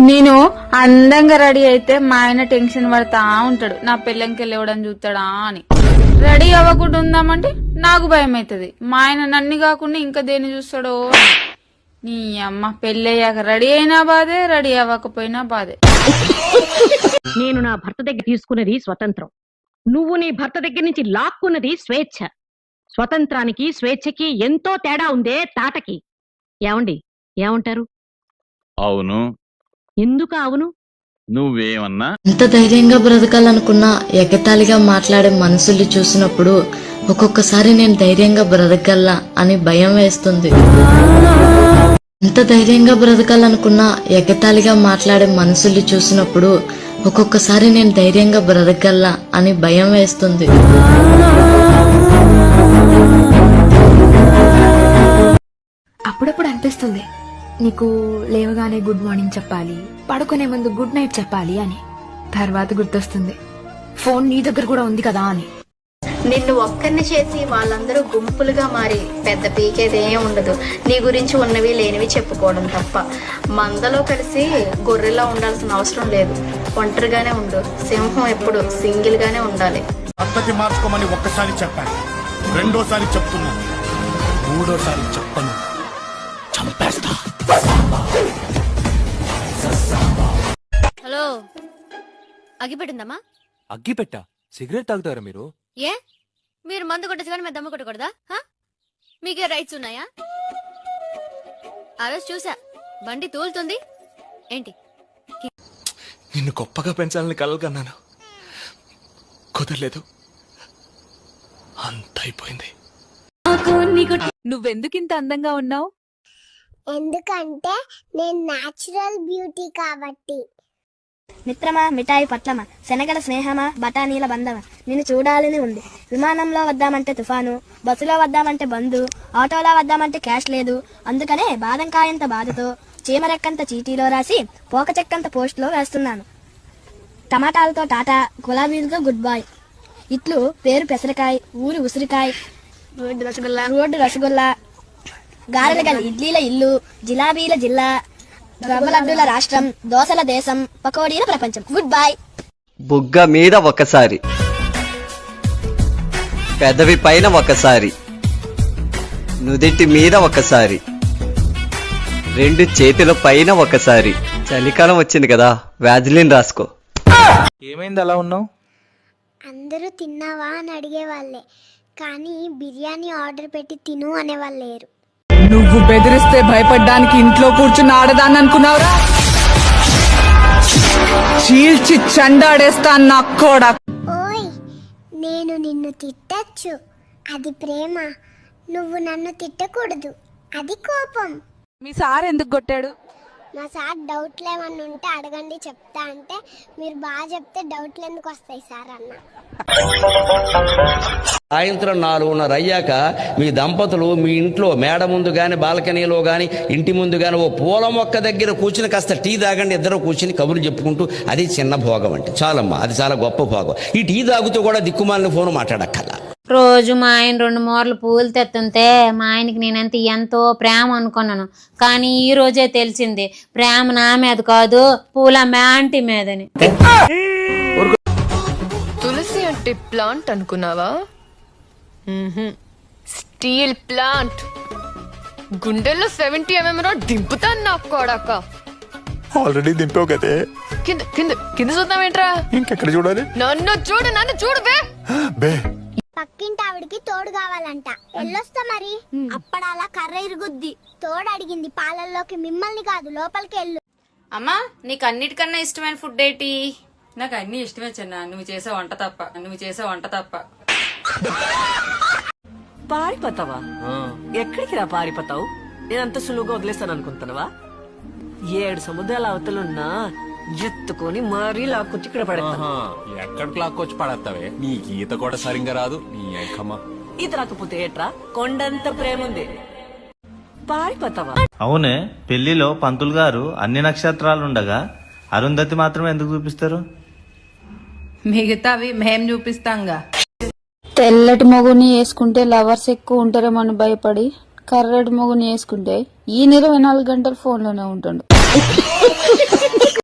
నేను అందంగా రెడీ అయితే మా ఆయన టెన్షన్ పడతా ఉంటాడు. నా పిల్లంకి వెళ్ళవడం చూస్తాడా అని. రెడీ అవ్వకుండా ఉందామంటే నాకు భయం అవుతుంది. మా ఆయన నన్ను కాకుండా ఇంకా దేన్ని చూస్తాడో. నీ అమ్మ పెళ్ళయ్యాక రెడీ అయినా బాధే రెడీ అవ్వకపోయినా బాధే. నేను నా భర్త దగ్గర తీసుకున్నది స్వతంత్రం. నువ్వు నీ భర్త దగ్గర నుంచి లాక్కున్నది స్వేచ్ఛ. స్వతంత్రానికి స్వేచ్ఛకి ఎంతో తేడా ఉందే తాటకి ఏమండి? ఏమంటారు? అవును. ఎందుకు అవును? నువ్వేమన్నా? ఎంత ధైర్యంగా బ్రతకాలనుకున్నా ఎగతాళిగా మాట్లాడే మనుషుల్ని చూసినప్పుడు ఒక్కొక్కసారి నేను ధైర్యంగా బ్రతకగలనా అని భయం వేస్తుంది. ఎంత ధైర్యంగా బ్రతకాలనుకున్నా ఎగతాళిగా మాట్లాడే మనుషుల్ని చూసినప్పుడు ఒక్కొక్కసారి నేను ధైర్యంగా బ్రతకగలనా అని భయం వేస్తుంది. అప్పుడప్పుడు అనిపిస్తుంది. నీకు లేవగానే గుడ్ మార్నింగ్ చెప్పాలి పడుకునే ముందు గుడ్ నైట్ చెప్పాలి అని. తర్వాత గుర్తొస్తుంది. ఫోన్ నీ దగ్గర కూడా ఉంది కదా అని. నిన్ను ఒక్కరిని చేసి వాళ్ళందరూ గుంపులుగా మారి పెద్ద పీకేది ఏం ఉండదు. నీ గురించి ఉన్నవి లేనివి చెప్పుకోవడం తప్ప. మందలో కలిసి గొర్రెలా ఉండాల్సిన అవసరం లేదు. ఒంటరిగానే ఉండు. సింహం ఎప్పుడు సింగిల్ గానే ఉండాలి. పద్ధతి మార్చుకోమని ఒక్కసారి చెప్పాను. రెండోసారి చెప్తున్నాను. మూడోసారి చెప్పను. అగిపెట్టిందమ్మా అగ్గిపెట్ట? సిగరెట్ తాగుతారా మీరు? ఏ? మీరు మందు కొట్టేసి కానీ మేము దమ్ము కొట్టకూడదా? హా? మీకే రైట్స్ ఉన్నాయా? ఆ రోజు చూసా. బండి తూలుతుంది. ఏంటి? నిన్ను గొప్పగా పెంచాలని కలలు కన్నాను. కుదరలేదు. అంత అయిపోయింది. నువ్వెందుకింత అందంగా ఉన్నావు? ఎందుకంటే నేను న్యాచురల్ బ్యూటీ కాబట్టి. మిత్రమా మిఠాయి పట్లమా శనగల స్నేహమా బఠానీల బంధమా? నిన్ను చూడాలని ఉంది. విమానంలో వద్దామంటే తుఫాను బస్సులో వద్దామంటే బంధు ఆటోలో వద్దామంటే క్యాష్ లేదు. అందుకనే బాదం కాయంత బాధతో చీమరెక్కంత చీటీలో రాసి పోక చెక్కంత పోస్ట్లో వేస్తున్నాను. టమాటాలతో టాటా గులాబీలతో గుడ్ బాయ్. ఇట్లు పేరు పెసరకాయ ఊరి ఉసిరికాయ. రోడ్డు రసగుల్లా. రోడ్డు రసగుల్లా. గారెల గల ఇడ్లీల ఇల్లు జిలాబీల జిల్లా. లడ్డూల రాష్ట్రం దోసల దేశం పకోడీల ప్రపంచం. గుడ్ బై బుగ్గ మీద ఒకసారి. పెదవి పైన ఒకసారి. నుదిటి మీద ఒకసారి. రెండు చేతుల పైన ఒకసారి. చలికాలం వచ్చింది కదా వ్యాజిలిన్ రాసుకో. ఏమైంది అలా ఉన్నావు? అందరూ తిన్నావా అని అడిగేవాళ్ళే కానీ బిర్యానీ ఆర్డర్ పెట్టి తిను అనేవాళ్ళు లేరు. నువ్వు బెదిరిస్తే భయపడ్డానికి ఇంట్లో కూర్చుని ఆడదాన్ని అనుకున్నావురా? చీల్చి చండాడేస్తా నా కూడా. ఓయ్ నేను నిన్ను తిట్టచ్చు. అది ప్రేమ. నువ్వు నన్ను తిట్టకూడదు. అది కోపం. మీ సార్ ఎందుకు కొట్టాడు? మా సార్ డౌట్లు ఏమన్నా ఉంటే అడగండి చెప్తా అంటే మీరు బాగా చెప్తే డౌట్లు ఎందుకు వస్తాయి సార్ అన్న. సాయంత్రం నాలుగున్నర అయ్యాక మీ దంపతులు మీ ఇంట్లో మేడ ముందు కానీ బాల్కనీలో కానీ ఇంటి ముందు కానీ ఓ పూల మొక్క దగ్గర కూర్చుని కాస్త టీ తాగండి ఇద్దరు కూర్చుని కబుర్లు చెప్పుకుంటూ అది చిన్న భోగం అంటే చాలమ్మా అది చాలా గొప్ప భోగం. ఈ టీ తాగుతూ కూడా దిక్కుమాలిన ఫోన్ మాట్లాడక్కల రోజు మా ఆయన రెండు మూరలు పూలు తెత్తుంటే మా ఆయనకి నేనంత ఎంతో ప్రేమ అనుకున్నాను. కానీ ఈ రోజే తెలిసింది ప్రేమ నా మీద కాదు పూల మా ఆంటీ మీదని. తులసి అంటే ప్లాంట్ అనుకున్నావా? Steel plant. గుండెల్లో సెవెంటీ ఎంఎం రో దింపుతాను నా కొడక. ఆల్రెడీ దింపావు కదే. కింద కింద కింద చూద్దామేంట్రా? ఇంకెక్కడ చూడాలి? నన్ను చూడు నన్ను చూడు బే. బే. పక్కింటి ఆవిడకి తోడు కావాలంట. వెళ్ళొస్తా మరి. అప్పడాలా కర్ర ఇరుగుద్ది. తోడు అడిగింది పాలల్లోకి మిమ్మల్ని కాదు లోపలికి వెళ్ళు. అమ్మా నీకు అన్నిటికన్నా ఇష్టమైన ఫుడ్ ఏంటి? నాకు అన్ని ఇష్టమే చిన్న. నువ్వు చేసే వంట తప్ప. నువ్వు చేసే వంట తప్ప. పారిపోతావా? ఎక్కడికి రా పారిపోతావు? నేను అంత సులువుగా వదిలేస్తాను అనుకుంటున్నావా ఏడు సముద్రాల అవతలున్నా ఎత్తుకొని మరీ లాక్కొచ్చి ఇక్కడ పడతాను ఎక్కడికి లాక్కొచ్చి పడేస్తావే? నీకు ఈత కూడా సరిగ్గా రాదు. నీ ఐకమ్మా. ఇది రాకపోతే ఏట్రా? కొండంత ప్రేమ ఉంది పారిపోతావా? అవునే పెళ్ళిలో పంతులు గారు అన్ని నక్షత్రాలుండగా అరుంధతి మాత్రం ఎందుకు చూపిస్తారు? మిగతావి మేం చూపిస్తాంగా. తెల్లటి మొగుని వేసుకుంటే లవర్స్ ఎక్కువ ఉంటారేమో అని భయపడి కర్రటి మొగుని వేసుకుంటే ఈయన ఇరవై నాలుగు గంటలు ఫోన్లోనే ఉంటుండు.